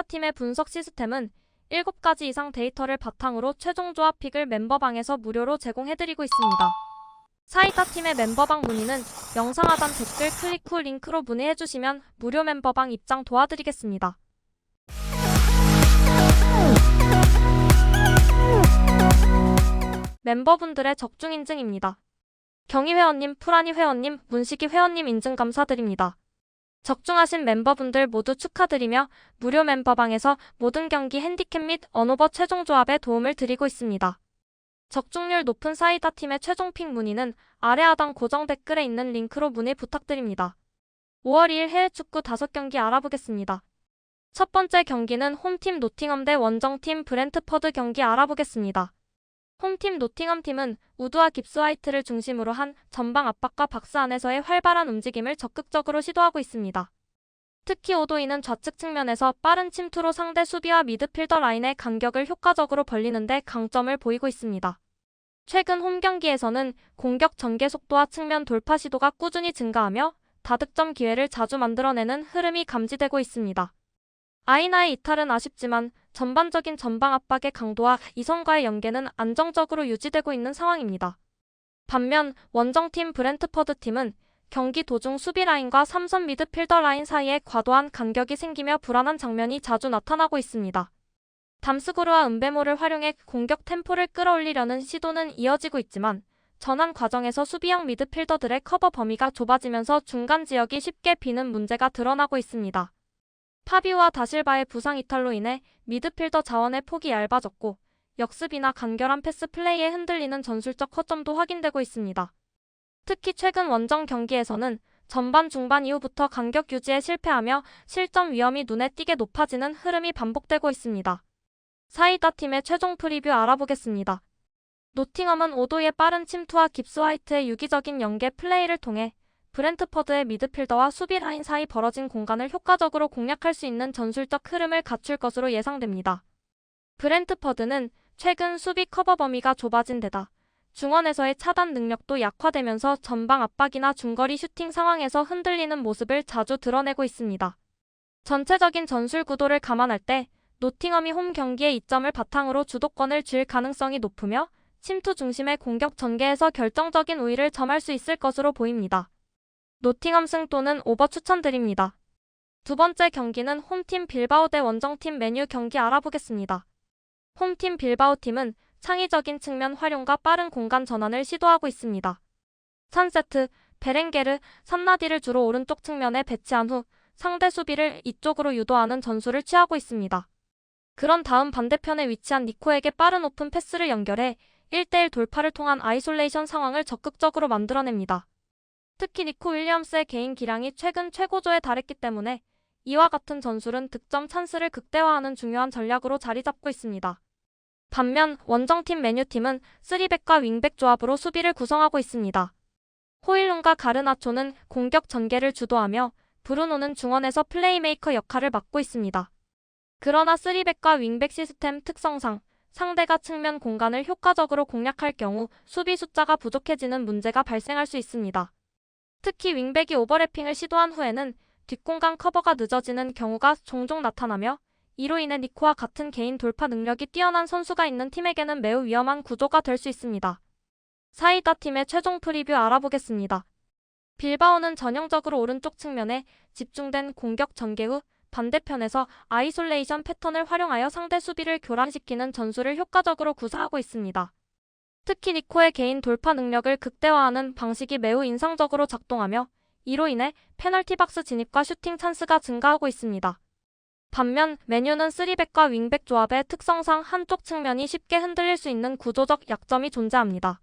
사이다 팀의 분석 시스템은 7가지 이상 데이터를 바탕으로 최종 조합 픽을 멤버방에서 무료로 제공해드리고 있습니다. 사이다 팀의 멤버방 문의는 영상 하단 댓글 클릭 후 링크로 문의해주시면 무료 멤버방 입장 도와드리겠습니다. 멤버분들의 적중 인증입니다. 경희 회원님, 프라니 회원님, 문식이 회원님 인증 감사드립니다. 적중하신 멤버분들 모두 축하드리며 무료 멤버방에서 모든 경기 핸디캡 및 언오버 최종 조합에 도움을 드리고 있습니다. 적중률 높은 사이다 팀의 최종 픽 문의는 아래 하단 고정 댓글에 있는 링크로 문의 부탁드립니다. 5월 2일 해외 축구 5경기 알아보겠습니다. 첫 번째 경기는 홈팀 노팅엄 대 원정팀 브렌트퍼드 경기 알아보겠습니다. 홈팀 노팅엄 팀은 우드와 깁스 화이트를 중심으로 한 전방 압박과 박스 안에서의 활발한 움직임을 적극적으로 시도하고 있습니다. 특히 오도이는 좌측 측면에서 빠른 침투로 상대 수비와 미드필더 라인의 간격을 효과적으로 벌리는 데 강점을 보이고 있습니다. 최근 홈 경기에서는 공격 전개 속도와 측면 돌파 시도가 꾸준히 증가하며 다득점 기회를 자주 만들어내는 흐름이 감지되고 있습니다. 아이나의 이탈은 아쉽지만 전반적인 전방 압박의 강도와 이선과의 연계는 안정적으로 유지되고 있는 상황입니다. 반면 원정팀 브렌트퍼드 팀은 경기 도중 수비 라인과 삼선 미드필더 라인 사이에 과도한 간격이 생기며 불안한 장면이 자주 나타나고 있습니다. 담스구르와 은베모를 활용해 공격 템포를 끌어올리려는 시도는 이어지고 있지만 전환 과정에서 수비형 미드필더들의 커버 범위가 좁아지면서 중간 지역이 쉽게 비는 문제가 드러나고 있습니다. 파비오와 다실바의 부상 이탈로 인해 미드필더 자원의 폭이 얇아졌고 역습이나 간결한 패스 플레이에 흔들리는 전술적 허점도 확인되고 있습니다. 특히 최근 원정 경기에서는 전반 중반 이후부터 간격 유지에 실패하며 실점 위험이 눈에 띄게 높아지는 흐름이 반복되고 있습니다. 사이다 팀의 최종 프리뷰 알아보겠습니다. 노팅엄은 오도의 빠른 침투와 깁스 화이트의 유기적인 연계 플레이를 통해 브렌트퍼드의 미드필더와 수비 라인 사이 벌어진 공간을 효과적으로 공략할 수 있는 전술적 흐름을 갖출 것으로 예상됩니다. 브렌트퍼드는 최근 수비 커버 범위가 좁아진 데다 중원에서의 차단 능력도 약화되면서 전방 압박이나 중거리 슈팅 상황에서 흔들리는 모습을 자주 드러내고 있습니다. 전체적인 전술 구도를 감안할 때 노팅엄이 홈 경기의 이점을 바탕으로 주도권을 쥘 가능성이 높으며 침투 중심의 공격 전개에서 결정적인 우위를 점할 수 있을 것으로 보입니다. 노팅엄 승 또는 오버 추천드립니다. 두 번째 경기는 홈팀 빌바오 대 원정팀 메뉴 경기 알아보겠습니다. 홈팀 빌바오 팀은 창의적인 측면 활용과 빠른 공간 전환을 시도하고 있습니다. 3세트 베렌게르, 산나디를 주로 오른쪽 측면에 배치한 후 상대 수비를 이쪽으로 유도하는 전술을 취하고 있습니다. 그런 다음 반대편에 위치한 니코에게 빠른 오픈 패스를 연결해 1대1 돌파를 통한 아이솔레이션 상황을 적극적으로 만들어냅니다. 특히 니코 윌리엄스의 개인 기량이 최근 최고조에 달했기 때문에 이와 같은 전술은 득점 찬스를 극대화하는 중요한 전략으로 자리 잡고 있습니다. 반면 원정팀 메뉴팀은 3백과 윙백 조합으로 수비를 구성하고 있습니다. 호일룬과 가르나초는 공격 전개를 주도하며 브루노는 중원에서 플레이메이커 역할을 맡고 있습니다. 그러나 3백과 윙백 시스템 특성상 상대가 측면 공간을 효과적으로 공략할 경우 수비 숫자가 부족해지는 문제가 발생할 수 있습니다. 특히 윙백이 오버래핑을 시도한 후에는 뒷공간 커버가 늦어지는 경우가 종종 나타나며 이로 인해 니코와 같은 개인 돌파 능력이 뛰어난 선수가 있는 팀에게는 매우 위험한 구조가 될 수 있습니다. 사이다 팀의 최종 프리뷰 알아보겠습니다. 빌바오는 전형적으로 오른쪽 측면에 집중된 공격 전개 후 반대편에서 아이솔레이션 패턴을 활용하여 상대 수비를 교란시키는 전술을 효과적으로 구사하고 있습니다. 특히 니코의 개인 돌파 능력을 극대화하는 방식이 매우 인상적으로 작동하며 이로 인해 페널티 박스 진입과 슈팅 찬스가 증가하고 있습니다. 반면 메뉴는 3백과 윙백 조합의 특성상 한쪽 측면이 쉽게 흔들릴 수 있는 구조적 약점이 존재합니다.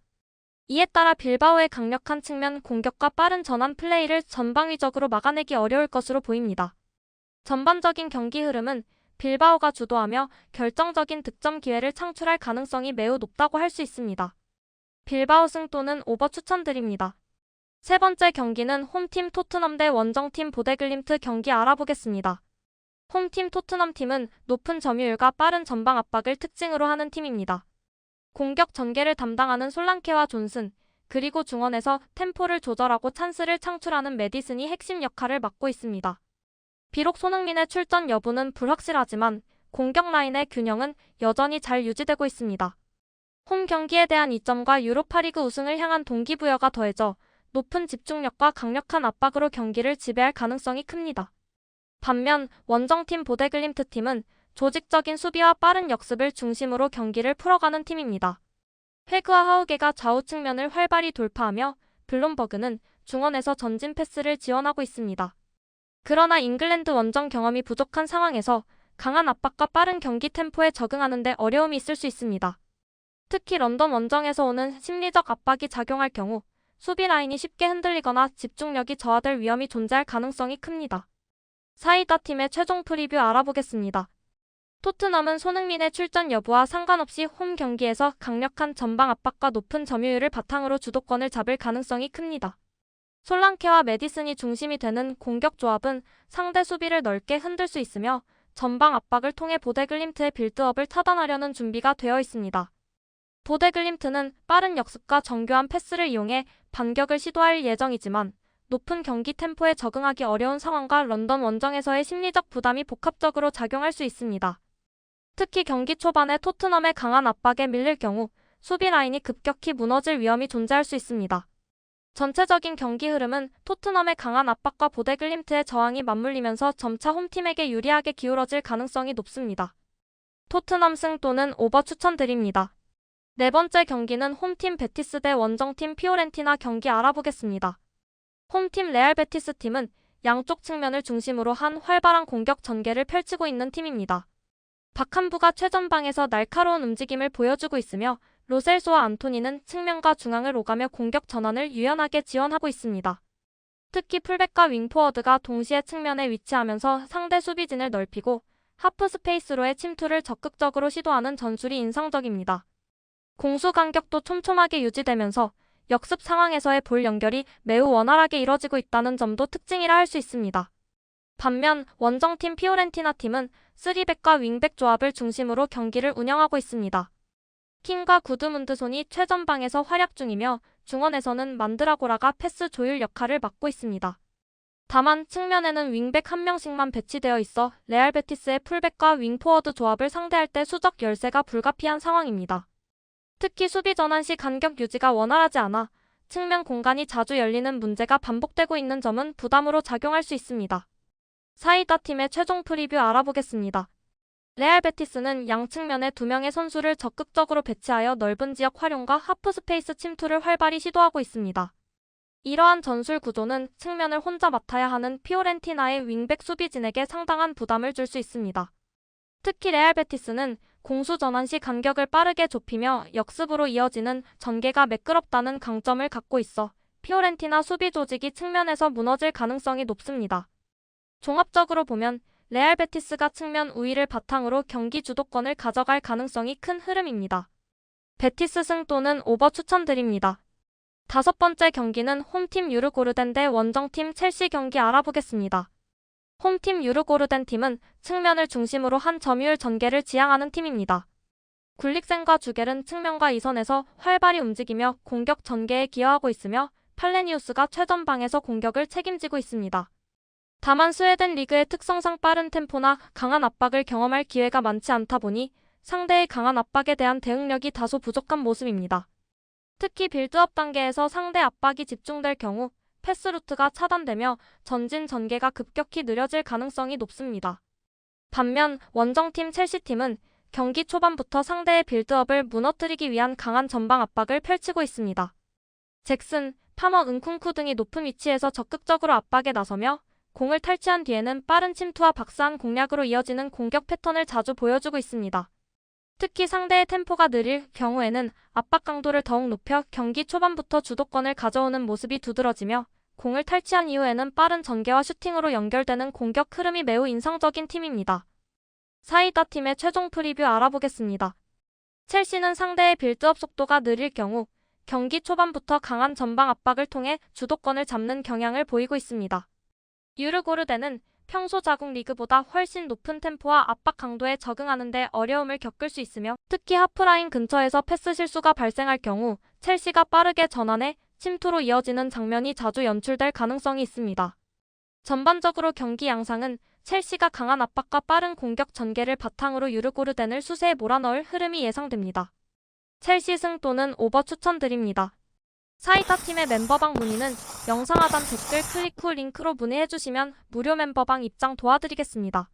이에 따라 빌바오의 강력한 측면 공격과 빠른 전환 플레이를 전방위적으로 막아내기 어려울 것으로 보입니다. 전반적인 경기 흐름은 빌바오가 주도하며 결정적인 득점 기회를 창출할 가능성이 매우 높다고 할 수 있습니다. 빌바오 승 또는 오버 추천드립니다. 세 번째 경기는 홈팀 토트넘 대 원정팀 보데글림트 경기 알아보겠습니다. 홈팀 토트넘 팀은 높은 점유율과 빠른 전방 압박을 특징으로 하는 팀입니다. 공격 전개를 담당하는 솔랑케와 존슨, 그리고 중원에서 템포를 조절하고 찬스를 창출하는 메디슨이 핵심 역할을 맡고 있습니다. 비록 손흥민의 출전 여부는 불확실하지만 공격 라인의 균형은 여전히 잘 유지되고 있습니다. 홈 경기에 대한 이점과 유로파리그 우승을 향한 동기부여가 더해져 높은 집중력과 강력한 압박으로 경기를 지배할 가능성이 큽니다. 반면 원정팀 보데글림트 팀은 조직적인 수비와 빠른 역습을 중심으로 경기를 풀어가는 팀입니다. 헤그와 하우게가 좌우 측면을 활발히 돌파하며 블룸버그는 중원에서 전진 패스를 지원하고 있습니다. 그러나 잉글랜드 원정 경험이 부족한 상황에서 강한 압박과 빠른 경기 템포에 적응하는 데 어려움이 있을 수 있습니다. 특히 런던 원정에서 오는 심리적 압박이 작용할 경우 수비 라인이 쉽게 흔들리거나 집중력이 저하될 위험이 존재할 가능성이 큽니다. 사이다 팀의 최종 프리뷰 알아보겠습니다. 토트넘은 손흥민의 출전 여부와 상관없이 홈 경기에서 강력한 전방 압박과 높은 점유율을 바탕으로 주도권을 잡을 가능성이 큽니다. 솔랑케와 메디슨이 중심이 되는 공격 조합은 상대 수비를 넓게 흔들 수 있으며 전방 압박을 통해 보데글림트의 빌드업을 차단하려는 준비가 되어 있습니다. 보데글림트는 빠른 역습과 정교한 패스를 이용해 반격을 시도할 예정이지만 높은 경기 템포에 적응하기 어려운 상황과 런던 원정에서의 심리적 부담이 복합적으로 작용할 수 있습니다. 특히 경기 초반에 토트넘의 강한 압박에 밀릴 경우 수비 라인이 급격히 무너질 위험이 존재할 수 있습니다. 전체적인 경기 흐름은 토트넘의 강한 압박과 보데글림트의 저항이 맞물리면서 점차 홈팀에게 유리하게 기울어질 가능성이 높습니다. 토트넘 승 또는 오버 추천드립니다. 네 번째 경기는 홈팀 베티스 대 원정팀 피오렌티나 경기 알아보겠습니다. 홈팀 레알 베티스 팀은 양쪽 측면을 중심으로 한 활발한 공격 전개를 펼치고 있는 팀입니다. 박한부가 최전방에서 날카로운 움직임을 보여주고 있으며 로셀소와 안토니는 측면과 중앙을 오가며 공격 전환을 유연하게 지원하고 있습니다. 특히 풀백과 윙포워드가 동시에 측면에 위치하면서 상대 수비진을 넓히고 하프 스페이스로의 침투를 적극적으로 시도하는 전술이 인상적입니다. 공수 간격도 촘촘하게 유지되면서 역습 상황에서의 볼 연결이 매우 원활하게 이뤄지고 있다는 점도 특징이라 할 수 있습니다. 반면 원정팀 피오렌티나 팀은 3백과 윙백 조합을 중심으로 경기를 운영하고 있습니다. 킹과 구드문드손이 최전방에서 활약 중이며 중원에서는 만드라고라가 패스 조율 역할을 맡고 있습니다. 다만 측면에는 윙백 한 명씩만 배치되어 있어 레알 베티스의 풀백과 윙포워드 조합을 상대할 때 수적 열세가 불가피한 상황입니다. 특히 수비 전환 시 간격 유지가 원활하지 않아 측면 공간이 자주 열리는 문제가 반복되고 있는 점은 부담으로 작용할 수 있습니다. 사이다 팀의 최종 프리뷰 알아보겠습니다. 레알 베티스는 양 측면에 두 명의 선수를 적극적으로 배치하여 넓은 지역 활용과 하프 스페이스 침투를 활발히 시도하고 있습니다. 이러한 전술 구조는 측면을 혼자 맡아야 하는 피오렌티나의 윙백 수비진에게 상당한 부담을 줄 수 있습니다. 특히 레알 베티스는 공수 전환 시 간격을 빠르게 좁히며 역습으로 이어지는 전개가 매끄럽다는 강점을 갖고 있어 피오렌티나 수비 조직이 측면에서 무너질 가능성이 높습니다. 종합적으로 보면 레알 베티스가 측면 우위를 바탕으로 경기 주도권을 가져갈 가능성이 큰 흐름입니다. 베티스 승 또는 오버 추천드립니다. 다섯 번째 경기는 홈팀 유르고르덴 대 원정팀 첼시 경기 알아보겠습니다. 홈팀 유르고르덴 팀은 측면을 중심으로 한 점유율 전개를 지향하는 팀입니다. 굴릭센과 주겔은 측면과 이선에서 활발히 움직이며 공격 전개에 기여하고 있으며 팔레니우스가 최전방에서 공격을 책임지고 있습니다. 다만 스웨덴 리그의 특성상 빠른 템포나 강한 압박을 경험할 기회가 많지 않다 보니 상대의 강한 압박에 대한 대응력이 다소 부족한 모습입니다. 특히 빌드업 단계에서 상대 압박이 집중될 경우 패스 루트가 차단되며 전진 전개가 급격히 느려질 가능성이 높습니다. 반면 원정팀 첼시팀은 경기 초반부터 상대의 빌드업을 무너뜨리기 위한 강한 전방 압박을 펼치고 있습니다. 잭슨, 파머, 은쿵쿠 등이 높은 위치에서 적극적으로 압박에 나서며 공을 탈취한 뒤에는 빠른 침투와 박스한 공략으로 이어지는 공격 패턴을 자주 보여주고 있습니다. 특히 상대의 템포가 느릴 경우에는 압박 강도를 더욱 높여 경기 초반부터 주도권을 가져오는 모습이 두드러지며 공을 탈취한 이후에는 빠른 전개와 슈팅으로 연결되는 공격 흐름이 매우 인상적인 팀입니다. 사이다 팀의 최종 프리뷰 알아보겠습니다. 첼시는 상대의 빌드업 속도가 느릴 경우 경기 초반부터 강한 전방 압박을 통해 주도권을 잡는 경향을 보이고 있습니다. 유르고르데는 평소 자국 리그보다 훨씬 높은 템포와 압박 강도에 적응하는 데 어려움을 겪을 수 있으며 특히 하프라인 근처에서 패스 실수가 발생할 경우 첼시가 빠르게 전환해 침투로 이어지는 장면이 자주 연출될 가능성이 있습니다. 전반적으로 경기 양상은 첼시가 강한 압박과 빠른 공격 전개를 바탕으로 유르고르덴을 수세에 몰아넣을 흐름이 예상됩니다. 첼시 승 또는 오버 추천드립니다. 사이다 팀의 멤버방 문의는 영상 하단 댓글 클릭 후 링크로 문의해주시면 무료 멤버방 입장 도와드리겠습니다.